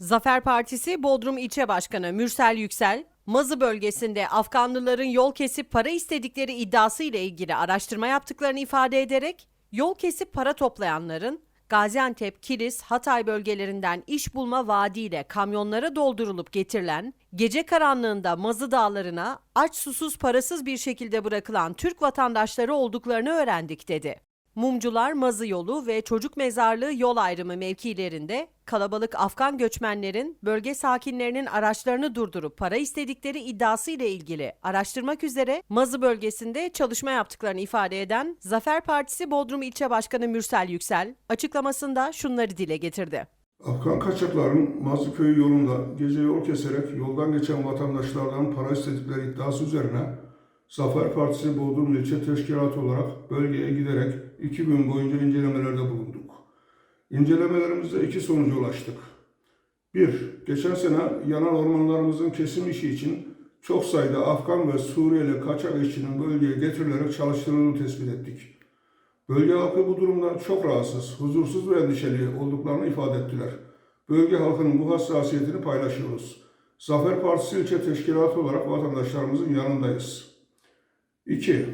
Zafer Partisi Bodrum İlçe Başkanı Mürsel Yüksel, Mazı bölgesinde Afganlıların yol kesip para istedikleri iddiası ile ilgili araştırma yaptıklarını ifade ederek, yol kesip para toplayanların Gaziantep, Kilis, Hatay bölgelerinden iş bulma vaadiyle kamyonlara doldurulup getirilen, gece karanlığında Mazı Dağları'na aç susuz parasız bir şekilde bırakılan Türk vatandaşları olduklarını öğrendik dedi. Mumcular Mazı Yolu ve Çocuk Mezarlığı yol ayrımı mevkilerinde kalabalık Afgan göçmenlerin bölge sakinlerinin araçlarını durdurup para istedikleri iddiası ile ilgili araştırmak üzere Mazı bölgesinde çalışma yaptıklarını ifade eden Zafer Partisi Bodrum İlçe Başkanı Mürsel Yüksel açıklamasında şunları dile getirdi. Afgan kaçakların Mazlıköy yolunda gece yol keserek yoldan geçen vatandaşlardan para istedikleri iddiası üzerine Zafer Partisi Bodrum İlçe Teşkilatı olarak bölgeye giderek iki gün boyunca incelemelerde bulunduk. İncelemelerimizde iki sonuca ulaştık. Bir, geçen sene yanan ormanlarımızın kesim işi için çok sayıda Afgan ve Suriyeli kaçak işçinin bölgeye getirilerek çalıştırıldığını tespit ettik. Bölge halkı bu durumdan çok rahatsız, huzursuz ve endişeli olduklarını ifade ettiler. Bölge halkının bu hassasiyetini paylaşıyoruz. Zafer Partisi ilçe teşkilatı olarak vatandaşlarımızın yanındayız. 2.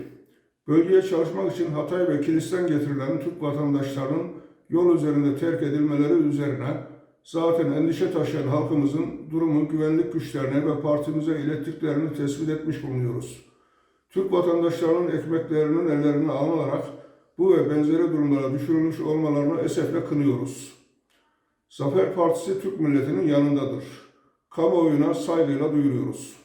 Bölgeye çalışmak için Hatay ve Kilis'ten getirilen Türk vatandaşlarının yol üzerinde terk edilmeleri üzerine zaten endişe taşıyan halkımızın durumu güvenlik güçlerine ve partimize ilettiklerini tespit etmiş bulunuyoruz. Türk vatandaşlarının ekmeklerinin ellerine alınarak bu ve benzeri durumlara düşürülmüş olmalarını esefle kınıyoruz. Zafer Partisi Türk milletinin yanındadır. Kamuoyuna saygıyla duyuruyoruz.